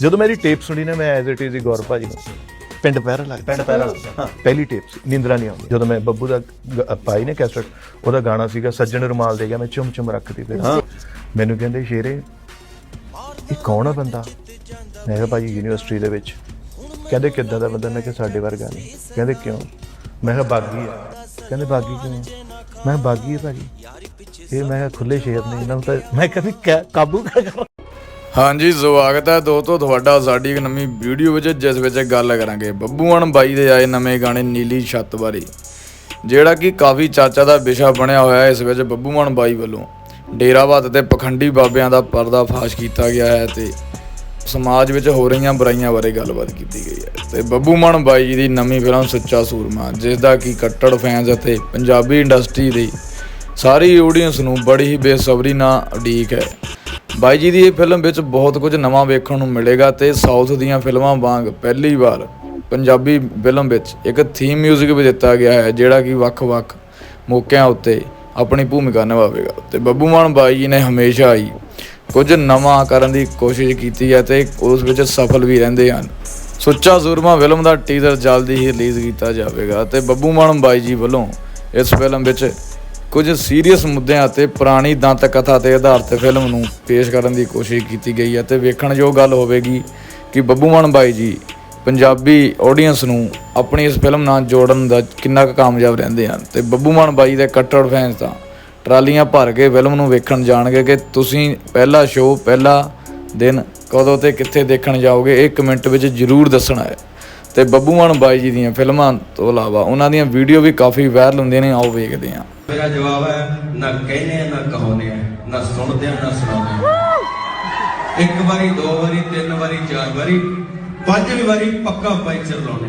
ਜਦੋਂ ਮੇਰੀ ਟੇਪ ਸੁਣੀ ਨਾ ਮੈਂ ਐਜ਼ ਇਟ ਇਜ਼ ਹੀ ਗੌਰ ਭਾਜੀ ਨੂੰ। ਪਿੰਡ ਪੈਰਾ ਲੱਗਦਾ ਪਿੰਡ ਪੈਰਾ ਪਹਿਲੀ ਟੇਪ ਸੀ ਨਿੰਦਰਾ ਨਹੀਂ ਆਉਂਦੀ ਜਦੋਂ ਮੈਂ ਬੱਬੂ ਦਾ ਗ- ਪਾਈ ਨੇ ਕੈਸਟ ਉਹਦਾ ਗਾਣਾ ਸੀਗਾ ਸੱਜਣ ਰੁਮਾਲ ਦੇ ਗਿਆ ਮੈਂ ਚੁੰਮ ਚੁੰਮ ਰੱਖਦੀ ਫਿਰ ਮੈਨੂੰ ਕਹਿੰਦੇ ਸ਼ੇਰੇ ਇਹ ਕੌਣ ਆ ਬੰਦਾ? ਮੈਂ ਕਿਹਾ ਭਾਜੀ ਯੂਨੀਵਰਸਿਟੀ ਦੇ ਵਿੱਚ। ਕਹਿੰਦੇ ਕਿੱਦਾਂ ਦਾ ਬੰਦਾ? ਮੈਂ ਕਿਹਾ ਸਾਡੇ ਵਰਗਾ ਨਹੀਂ। ਕਹਿੰਦੇ ਕਿਉਂ? ਮੈਂ ਕਿਹਾ ਬਾਗੀ ਆ। ਕਹਿੰਦੇ ਬਾਗੀ ਕਿਉਂ? ਮੈਂ ਕਿਹਾ ਬਾਗੀ ਹੈ ਭਾਜੀ। ਇਹ ਮੈਂ ਕਿਹਾ ਖੁੱਲੇ ਸ਼ੇਰ ਨੇ ਇਹਨਾਂ ਨੂੰ ਤਾਂ ਮੈਂ ਕਦੇ ਕਾਬੂ ਕਰ ਹਾਂਜੀ, ਸਵਾਗਤ ਹੈ ਦੋਸਤੋ ਤੁਹਾਡਾ ਸਾਡੀ ਇੱਕ ਨਵੀਂ ਵੀਡੀਓ ਵਿੱਚ, ਜਿਸ ਵਿੱਚ ਗੱਲ ਕਰਾਂਗੇ। ਬੱਬੂਆਣ ਬਾਈ ਦੇ ਆਏ ਨਵੇਂ ਗਾਣੇ ਨੀਲੀ ਛੱਤ ਬਾਰੇ। ਜਿਹੜਾ ਕਿ ਕਾਫੀ ਚਾਚਾ ਦਾ ਵਿਸ਼ਾ ਬਣਿਆ ਹੋਇਆ ਹੈ ਇਸ ਵਿੱਚ ਬੱਬੂਆਣ ਬਾਈ ਵੱਲੋਂ। ਡੇਰਾਵਾਦ ਤੇ ਪਖੰਡੀ ਬਾਬਿਆਂ ਦਾ ਪਰਦਾ ਫਾਸ਼ ਕੀਤਾ ਗਿਆ ਹੈ ਤੇ ਸਮਾਜ ਵਿੱਚ ਹੋ ਰਹੀਆਂ ਬੁਰਾਈਆਂ ਬਾਰੇ ਗੱਲਬਾਤ ਕੀਤੀ ਗਈ ਹੈ। ਤੇ ਬੱਬੂ ਮਾਨ ਬਾਈ ਜੀ ਦੀ ਨਵੀਂ ਫਿਲਮ ਸੁੱਚਾ ਸੂਰਮਾ, ਜਿਸ ਦਾ ਕਿ ਕੱਟੜ ਫੈਨਸ ਅਤੇ ਪੰਜਾਬੀ ਇੰਡਸਟਰੀ ਦੀ ਸਾਰੀ ਆਡੀਅנס ਨੂੰ ਬੜੀ ਹੀ ਬੇਸਬਰੀ ਨਾਲ ਉਡੀਕ ਹੈ। ਬਾਈ ਜੀ ਦੀ ਇਹ ਫਿਲਮ ਵਿੱਚ ਬਹੁਤ ਕੁਝ ਨਵਾਂ ਵੇਖਣ ਨੂੰ ਮਿਲੇਗਾ ਤੇ ਸਾਊਥ ਦੀਆਂ ਫਿਲਮਾਂ ਵਾਂਗ ਪਹਿਲੀ ਵਾਰ ਪੰਜਾਬੀ ਫਿਲਮ ਵਿੱਚ ਇੱਕ ਥੀਮ 뮤직 ਵੀ ਦਿੱਤਾ ਗਿਆ ਹੈ, ਜਿਹੜਾ ਕਿ ਵੱਖ-ਵੱਖ ਮੌਕਿਆਂ ਉੱਤੇ ਆਪਣੀ ਭੂਮਿਕਾ ਨਿਭਾਵੇਗਾ। ਤੇ ਬੱਬੂ ਮਾਨ ਬਾਈ ਜੀ ਨੇ ਹਮੇਸ਼ਾ ਹੀ ਕੁਝ ਨਵਾਂ ਕਰਨ ਦੀ ਕੋਸ਼ਿਸ਼ ਕੀਤੀ ਹੈ ਤੇ ਉਸ ਵਿੱਚ ਸਫਲ ਵੀ ਰਹਿੰਦੇ ਹਨ। ਸੁੱਚਾ ਸੂਰਮਾ ਫਿਲਮ ਦਾ ਟੀਜ਼ਰ ਜਲਦੀ ਹੀ ਰਿਲੀਜ਼ ਕੀਤਾ ਜਾਵੇਗਾ ਤੇ ਬੱਬੂ ਮਾਨ ਬਾਈ ਜੀ ਵੱਲੋਂ ਇਸ ਫਿਲਮ ਵਿੱਚ ਕੁਝ ਸੀਰੀਅਸ ਮੁੱਦਿਆਂ ਅਤੇ ਪੁਰਾਣੀ ਦੰਤ ਕਥਾ ਤੇ ਆਧਾਰਿਤ ਫਿਲਮ ਨੂੰ ਪੇਸ਼ ਕਰਨ ਦੀ ਕੋਸ਼ਿਸ਼ ਕੀਤੀ ਗਈ ਹੈ ਤੇ ਜੋ ਗੱਲ ਹੋਵੇਗੀ ਕਿ ਬੱਬੂ ਮਾਨ ਬਾਈ ਜੀ ਪੰਜਾਬੀ ਆਡੀਅנס ਨੂੰ ਆਪਣੀ ਇਸ ਫਿਲਮ ਨਾਲ ਜੋੜਨ ਦਾ ਕਿੰਨਾ ਕੁ ਕਾਮਯਾਬ ਰਹਿੰਦੇ ਹਨ। ਤੇ ਬੱਬੂ ਮਾਨ ਬਾਈ ਦੇ ਕੱਟੜ ਫੈਨਸ ਤਾਂ ਟਰਾਲੀਆਂ ਭਰ ਕੇ ਫਿਲਮ ਨੂੰ ਵੇਖਣ ਜਾਣਗੇ ਕਿ ਤੁਸੀਂ ਪਹਿਲਾ ਸ਼ੋਅ ਪਹਿਲਾ ਦਿਨ ਕਦੋਂ ਤੇ ਕਿੱਥੇ ਦੇਖਣ ਜਾਓਗੇ, ਇਹ ਕਮੈਂਟ ਵਿੱਚ ਜਰੂਰ ਦੱਸਣਾ ਹੈ। ਤੇ ਬੱਬੂ ਮਾਨ ਬਾਈ ਜੀ ਦੀਆਂ ਫਿਲਮਾਂ ਤੋਂ ਇਲਾਵਾ ਉਹਨਾਂ ਦੀਆਂ ਵੀਡੀਓ ਵੀ ਕਾਫੀ ਵਾਇਰਲ ਹੁੰਦੀਆਂ ਨੇ, ਆਓ ਵੇਖਦੇ ਹਾਂ। ਮੇਰਾ ਜਵਾਬ ਹੈ ਨਾ ਕਹਿੰਦੇ ਆ, ਨਾ ਕਹਾਉਂਦੇ ਆ ਨਾ ਸੁਣਦੇ ਆ ਨਾ ਸੁਣਾਉਂਦੇ ਇੱਕ ਵਾਰੀ ਦੋ ਵਾਰੀ ਤਿੰਨ ਵਾਰੀ ਚਾਰ ਵਾਰੀ ਪੰਜਵੀਂ ਵਾਰੀ ਪੱਕਾ ਪੈਂਚਰ ਲਾਉਣੇ